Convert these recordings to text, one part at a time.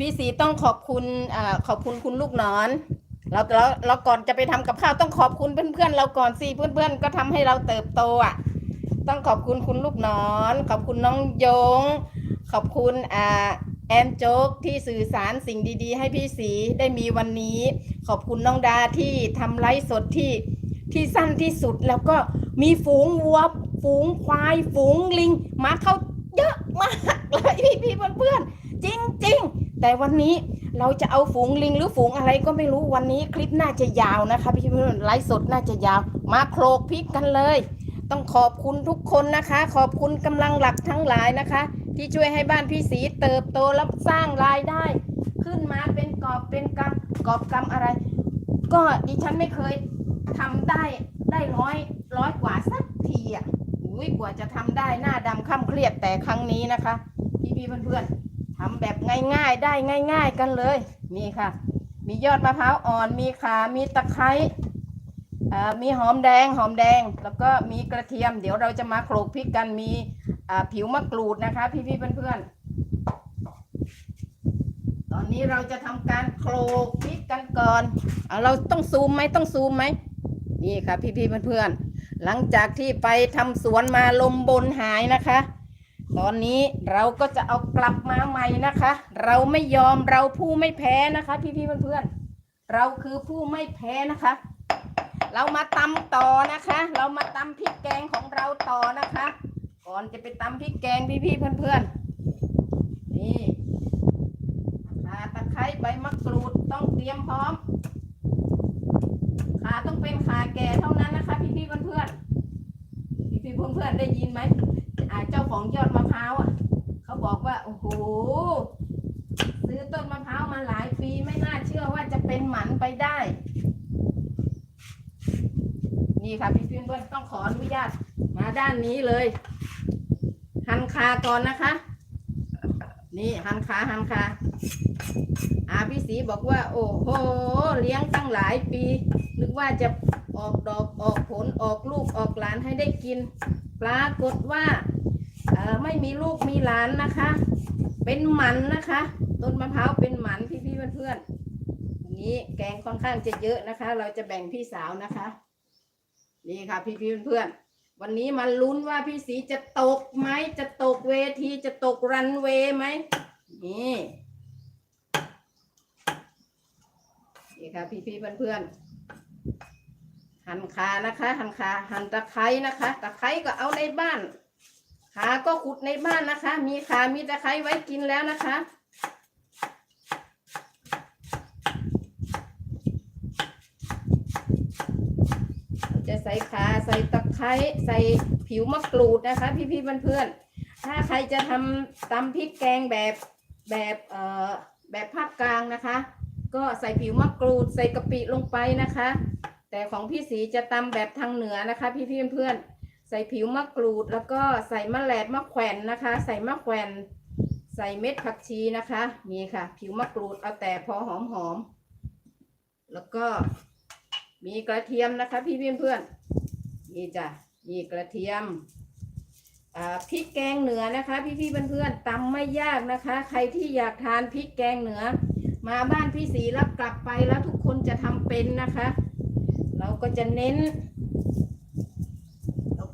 พี่สีต้องขอบคุณอขอบคุณคุณลูกนอนเราเราเราก่อนจะไปทำกับข้าวต้องขอบคุณเพื่อนๆเราก่อนสิเพื่อนๆก็ทำให้เราเติบโตอะ ต้องขอบคุณคุณลูกนอน ขอบคุณน้องยง ขอบคุณอ่าแอนโจ๊กที่สื่อสารสิ่งดี ๆ ให้พี่สีได้มีวันนี้ ขอบคุณน้องดาที่ทำไลฟ์สดที่ที่สั้นที่สุดแล้วก็มีฝูงวัว ฝูงควาย ฝูงลิง มาเข้าเยอะมากเลยพี่ๆเพื่อนๆจริงๆ แต่วันนี้เราจะเอาฝูงลิงหรือฝูงอะไรก็ไม่รู้วันนี้คลิปน่าจะยาวนะคะพี่เพื่อนๆไลฟ์สดน่าจะยาว มาโครกพริกกันเลย ต้องขอบคุณทุกคนนะคะ ขอบคุณกำลังหลักทั้งหลายนะคะ ที่ช่วยให้บ้านพี่สีเติบโตและสร้างรายได้ ขึ้นมาเป็นกอบเป็นกำกอบกำอะไร ก็ดิฉันไม่เคยทำได้ได้ร้อยร้อยกว่าสักทีอะอุ้ยกว่าจะทำได้หน้าดำข้ามเครียดแต่ครั้งนี้นะคะพี่พี่เพื่อนๆ ทำแบบง่ายๆได้ง่าย ๆ กันเลย นี่ค่ะ มียอดมะพร้าวอ่อน มีขา มีตะไคร้มีหอมแดงหอมแดง แล้วก็มีกระเทียม เดี๋ยวเราจะมาโขลกพริกกันมีผิวมะกรูดนะคะ พี่ๆเพื่อนๆ ตอนนี้เราจะทำการโขลกพริกกันก่อนเอาเราต้องซูมไหมต้องซูมไหมนี่ค่ะพี่พี่ๆเพื่อนๆหลังจากที่ไปทำสวนมาลมบนหายนะคะ ตอนนี้เราก็จะเอากลับมาใหม่นะคะ เราไม่ยอมเราผู้ไม่แพ้นะคะ พี่ๆเพื่อนๆเราคือผู้ไม่แพ้นะคะ เรามาตำต่อนะคะ เรามาตำพริกแกงของเราต่อนะคะ ก่อนจะไปตำพริกแกงพี่ๆเพื่อนๆนี่ขาตะไคร้ใบมะกรูดต้องเตรียมพร้อมขาต้องเป็นขาแก่เท่านั้นนะคะ พี่ๆเพื่อนๆพี่ๆเพื่อนๆได้ยินไหม ของยอดมะพร้าวอะเขาบอกว่าโอ้โหซื้อต้นมะพร้าวมาหลายปีไม่น่าเชื่อว่าจะเป็นหมันไปได้ นี่ค่ะพี่พี่ๆเพื่อนต้องขออนุญาตมาด้านนี้เลย หันขาก่อนนะคะ นี่หันขาหันขาอาพี่สีบอกว่า โอ้โหเลี้ยงตั้งหลายปี นึกว่าจะออกดอกออกผลออกลูกออกหลานให้ได้กิน ปรากฏว่า เอ่อไม่มีลูกมีหลานนะคะ เป็นหมันนะคะ ต้นมะพร้าวเป็นหมันพี่พี่เพื่อนๆอย่างนี้แกงค่อนข้างจะเยอะนะคะ เราจะแบ่งพี่สาวนะคะ นี่ค่ะ พี่พี่เพื่อนๆวันนี้มาลุ้นว่าพี่สีจะตกไหมจะตกเวทีจะตกรันเวย์ไหมนี่นี่ค่ะพี่พี่เพื่อนๆหั่นขานะคะหั่นขาหั่นตะไคร้นะคะ ตะไคร้ก็เอาในบ้าน ขาก็ขุดในบ้านนะคะ มีขา มีตะไคร้ไว้กินแล้วนะคะ จะใส่ขาใส่ตะไคร้ใส่ผิวมะกรูดนะคะพี่พี่ๆเพื่อนๆถ้าใครจะทำตำพริกแกงแบบแบบเอ่อแบบภาคกลางนะคะ ก็ใส่ผิวมะกรูด ใส่กะปิลงไปนะคะ แต่ของพี่สีจะตำแบบทางเหนือนะคะ พี่พี่เพื่อนๆ ใส่ผิวมะกรูด แล้วก็ใส่มะแหลดมะแขวนนะคะ ใส่มะแขวนใส่เม็ดผักชีนะคะนี่ค่ะ ผิวมะกรูดเอาแต่พอหอมหอมแล้วก็มีกระเทียมนะคะ พี่เพี่อนเพื่อนนี่จ้ะนี่กระเทียมอ่าพริกแกงเหนือนะคะ พี่พี่เพื่อนๆตำไม่ยากนะคะ ใครที่อยากทานพริกแกงเหนือ มาบ้านพี่สีแล้วกลับไปแล้วทุกคนจะทำเป็นนะคะ เราก็จะเน้น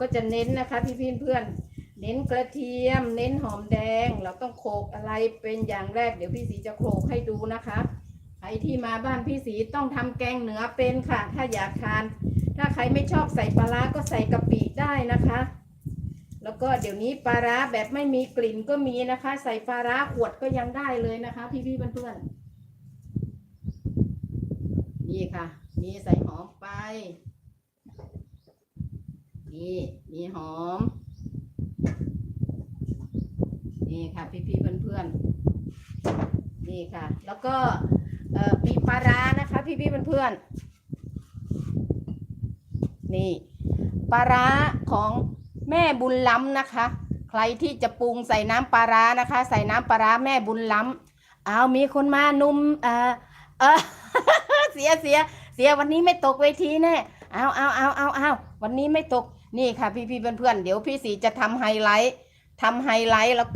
ก็จะเน้นนะคะพี่พี่เพื่อนๆเน้นกระเทียม เน้นหอมแดง เราต้องโขลกอะไรเป็นอย่างแรก เดี๋ยวพี่สีจะโขลกให้ดูนะคะใครที่มาบ้านพี่สีต้องทำแกงเหนือเป็นค่ะ ถ้าอยากทาน ถ้าใครไม่ชอบใส่ปลาร้าก็ใส่กะปิได้นะคะ แล้วก็เดี๋ยวนี้ปลาร้าแบบไม่มีกลิ่นก็มีนะคะ ใส่ปลาร้าขวดก็ยังได้เลยนะคะ พี่พี่เพื่อนๆนี่ค่ะ มีใส่หอมไป นี่ มีหอม นี่ค่ะพี่ๆเพื่อนๆ นี่ค่ะ แล้วก็มีปลาร้านะคะพี่ๆเพื่อนๆ นี่ปลาร้าของแม่บุญล้ำนะคะ ใครที่จะปรุงใส่น้ำปลาร้านะคะ ใส่น้ำปลาร้าแม่บุญล้ำเอามีคนมานุ่มเออเออเสียเสียเสียวันนี้ไม่ตกเวทีแน่เอาเอาเอาเอาเอาวันนี้ไม่ตก นี่ค่ะพี่พี่ๆเพื่อนๆเดี๋ยวพี่สีจะทำไฮไลท์ทำไฮไลท์แล้ว